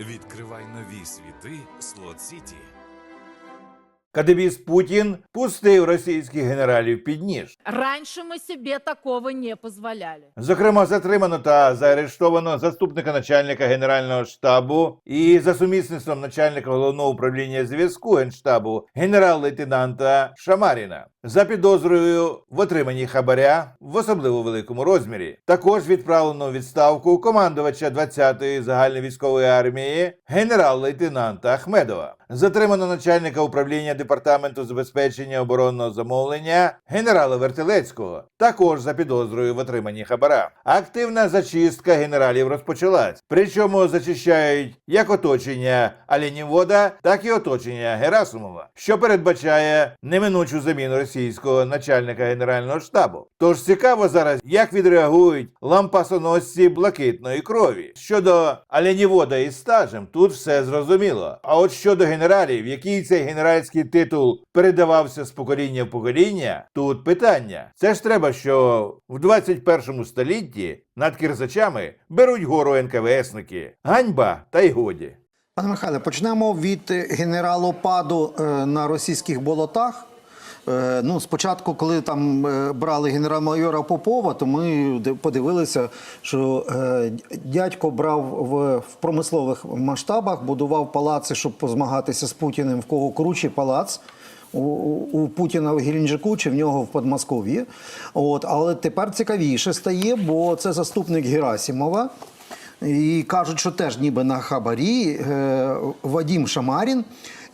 Відкривай нові світи Слот Сіті. Кадебіс Путін пустив російських генералів під ніж. Раньше мы себе такого не позволяли. Зокрема, затримано та заарештовано заступника начальника генерального штабу і за сумісництвом начальника головного управління зв'язку генштабу генерал-лейтенанта Шамаріна за підозрою в отриманні хабаря в особливо великому розмірі. Також відправлено відставку командувача 20-ї загальновійськової армії генерал-лейтенанта Ахмедова. Затримано начальника управління департаменту забезпечення оборонного замовлення генерала Вертилецького, також за підозрою в отриманні хабара. Активна зачистка генералів розпочалась. Причому зачищають як оточення Аленівода, так і оточення Герасимова, що передбачає неминучу заміну російського начальника генерального штабу. Тож цікаво зараз, як відреагують лампасоносці блакитної крові. Щодо Аленівода із стажем, тут все зрозуміло. А от щодо генералів, який цей генеральський титул передавався з покоління в покоління, тут питання. Це ж треба, що в 21 столітті над кірзачами беруть гору НКВСники. Ганьба та й годі. Пане Михайле, почнемо від генералопаду е, на російських болотах. Е, Ну, спочатку, коли там е, брали генерал-майора Попова, то ми подивилися, що е, дядько брав в, промислових масштабах, будував палаци, щоб позмагатися з Путіним, в кого круче палац. У, Путіна в Геленджику чи в нього в Подмосков'ї. От, але тепер цікавіше стає, бо це заступник Герасимова. І кажуть, що теж ніби на хабарі Вадім Шамарін.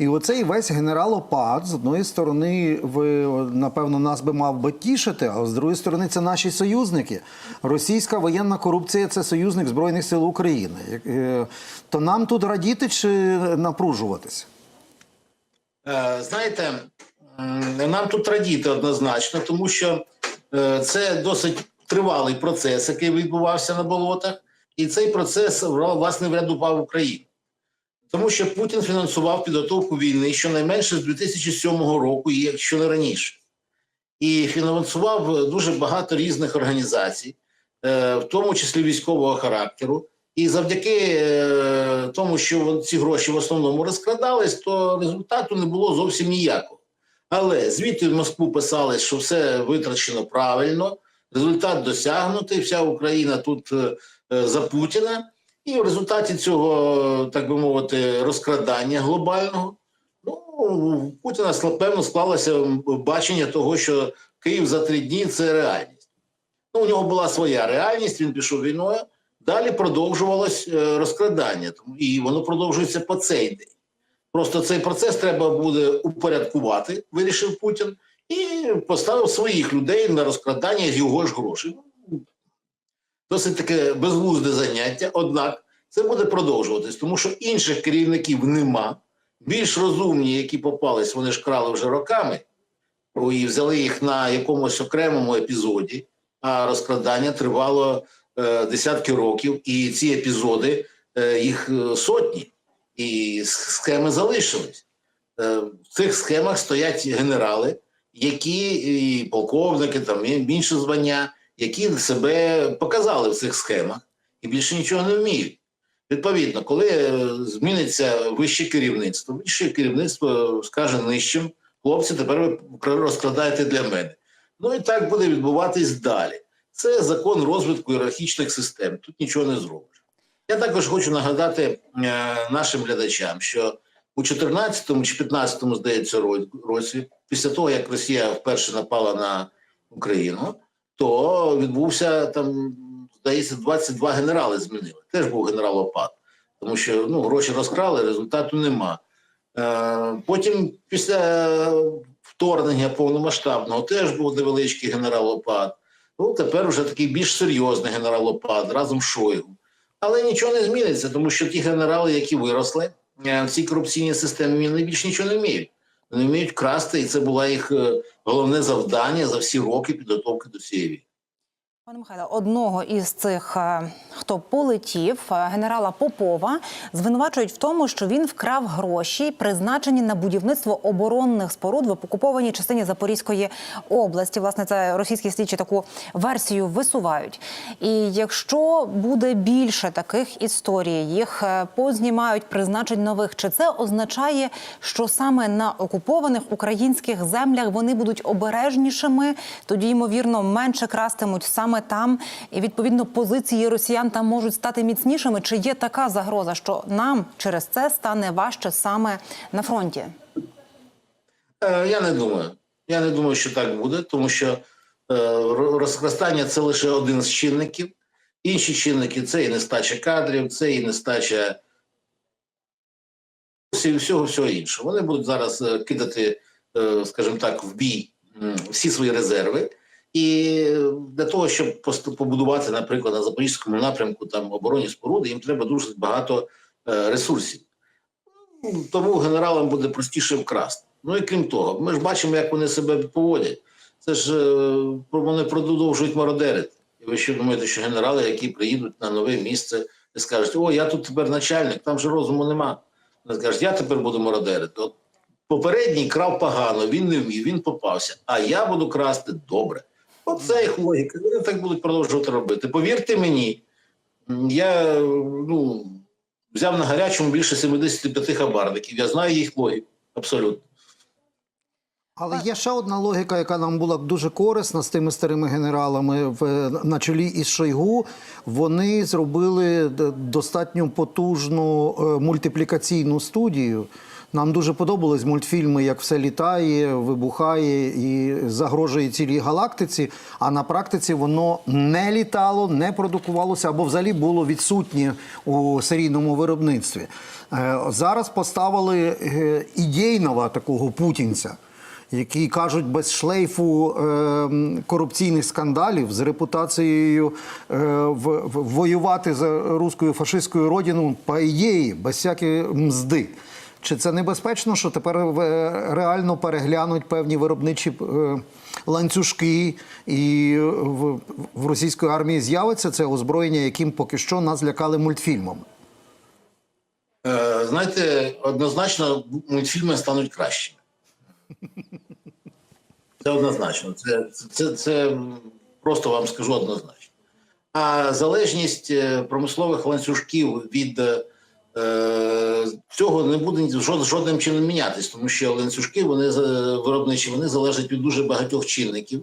І оцей весь генералопад, з одної сторони, ви напевно нас би мав би тішити, а з другої сторони, це наші союзники. Російська воєнна корупція це союзник Збройних сил України. Е, То нам тут радіти чи напружуватися? Е, Знаєте, нам тут радіти однозначно, тому що е, це досить тривалий процес, який відбувався на болотах, і цей процес власне врядував Україну. Тому що Путін фінансував підготовку війни щонайменше з 2007 року, якщо не раніше, і фінансував дуже багато різних організацій, е, в тому числі військового характеру. І завдяки е, тому, що ці гроші в основному розкрадались, то результату не було зовсім ніякого. Але звідти в Москву писали, що все витрачено правильно, результат досягнутий, вся Україна тут е, за Путіна. І в результаті цього, так би мовити, розкрадання глобального, ну, у Путіна певно склалося бачення того, що Київ за три дні це реальність. Ну, у нього була своя реальність, він пішов війною. Далі продовжувалось е, розкрадання, і воно продовжується по цей день. Просто цей процес треба буде упорядкувати, вирішив Путін, і поставив своїх людей на розкрадання з його ж грошей. Досить таке безглузде заняття, однак це буде продовжуватись, тому що інших керівників нема. Більш розумні, які попались, вони ж крали вже роками, і взяли їх на якомусь окремому епізоді, а розкрадання тривало е, десятки років, і ці епізоди е, їх е, сотні, і схеми залишились. Е, в цих схемах стоять генерали, які і полковники, там інші звання, які себе показали в цих схемах і більше нічого не вміють. Відповідно, коли е, зміниться вище керівництво, вище керівництво скаже нижчим, хлопці, тепер ви розкладаєте для мене. Ну і так буде відбуватись далі. Це закон розвитку ієрархічних систем. Тут нічого не зробиш. Я також хочу нагадати е, нашим глядачам, що у 14-му чи 15-му, здається, ро- році, після того, як Росія вперше напала на Україну, то відбувся там, здається, 22 генерали змінили. Теж був генералопад, тому що ну, гроші розкрали, результату нема. Е, потім, після вторгнення повномасштабного, теж був невеличкий генералопад. Ну, тепер вже такий більш серйозний генералопад разом з Шойгу. Але нічого не зміниться, тому що ті генерали, які виросли е, в цій корупційній системі, вони більше нічого не вміють. Вони вміють красти, і це було їх е, головне завдання за всі роки підготовки до цієї війни. Пане Михайло, одного із цих, е, хто полетів, е, генерала Попова, звинувачують в тому, що він вкрав гроші, призначені на будівництво оборонних споруд в окупованій частині Запорізької області. Власне, це російські слідчі таку версію висувають. І якщо буде більше таких історій, їх е, познімають, призначать нових, чи це означає, що саме на окупованих українських землях вони будуть обережнішими, тоді ймовірно менше крастимуть саме там, і відповідно позиції росіян там можуть стати міцнішими? Чи є така загроза, що нам через це стане важче саме на фронті? Е, Я не думаю. Я не думаю, що так буде, тому що е, ро- розкрестання це лише один з чинників. Інші чинники це і нестача кадрів, це і нестача всього всього іншого. Вони будуть зараз е, кидати, скажімо так, в бій всі свої резерви. І для того, щоб побудувати, наприклад, на запорізькому напрямку там оборонні споруди, їм треба дуже багато е, ресурсів. Ну, Тому генералам буде простіше вкрасти. Ну і крім того, ми ж бачимо, як вони себе поводять. Це ж е, вони продовжують мародерити. І ви що думаєте, що генерали, які приїдуть на нове місце і скажуть, о, я тут тепер начальник, там же розуму нема. Вони скажуть, я тепер буду мародерити. От попередній крав погано, він не вмів, він попався. А я буду красти добре. Оце їх логіка. Вони так будуть продовжувати робити. Повірте мені, я ну, взяв на гарячому більше 75 хабарників. Я знаю їх логіку. Абсолютно. Але є ще одна логіка, яка нам була б дуже корисна з тими старими генералами в на чолі із Шойгу. Вони зробили достатньо потужну е, мультиплікаційну студію. Нам дуже подобались мультфільми, як все літає, вибухає і загрожує цілій галактиці. А на практиці воно не літало, не продукувалося або взагалі було відсутнє у серійному виробництві. Е, Зараз поставили е, ідейного такого путінця які кажуть без шлейфу е, корупційних скандалів з репутацією е, в, в, воювати за руською фашистською родину по ідеї, без всякої мзди. Чи це небезпечно, що тепер е, реально переглянуть певні виробничі е, ланцюжки, і в, в російської армії з'явиться це озброєння, яким поки що нас лякали мультфільмами? Е, знаєте, однозначно мультфільми стануть кращими. Це однозначно. Це, це, це просто вам скажу однозначно. А залежність е, промислових ланцюжків від е, цього не буде жодним чином мінятись, тому що ланцюжки вони виробничі вони залежать від дуже багатьох чинників,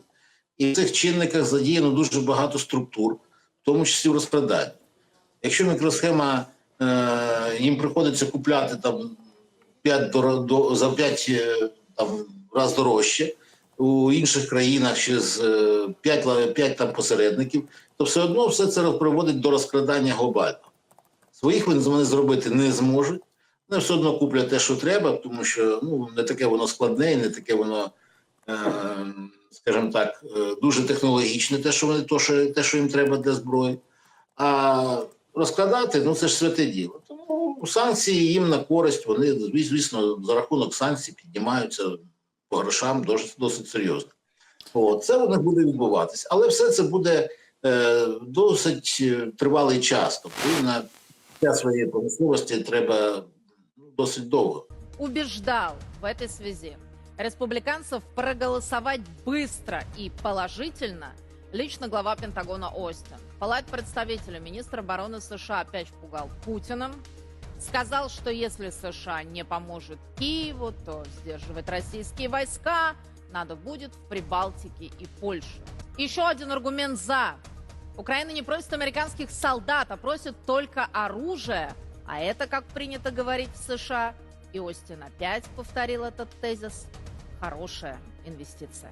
і в цих чинниках задіяно дуже багато структур, в тому числі в розкраданні. Якщо мікросхема е, їм приходиться купляти там 5 доро- до, за 5 там, раз дорожче, у інших країнах через 5, 5 там посередників, то все одно все це приводить до розкрадання глобального. Своїх вони зробити не зможуть. Вони все одно куплять те, що треба, тому що ну, не таке воно складне, не таке воно, е, скажімо так, е, дуже технологічне, те, що вони то, що, те, що їм треба для зброї. А розкладати ну це ж святе діло. Тому санкції їм на користь. Вони звісно за рахунок санкцій піднімаються по грошам досить, досить серйозно. От, це них буде відбуватися. Але все це буде е, досить е, тривалий час. Тобто на час своєї промисловості треба ну, досить довго. Убеждал в этой связи республиканцев проголосовать быстро и положительно лично глава Пентагона Остин. Палат представителя министра обороны США опять пугал Путиным. Сказал, что если США не поможет Киеву, то сдерживать российские войска надо будет в Прибалтике и Польше. Еще один аргумент «за». Украина не просит американских солдат, а просит только оружие. А это, как принято говорить в США, и Остин опять повторил этот тезис, хорошая инвестиция.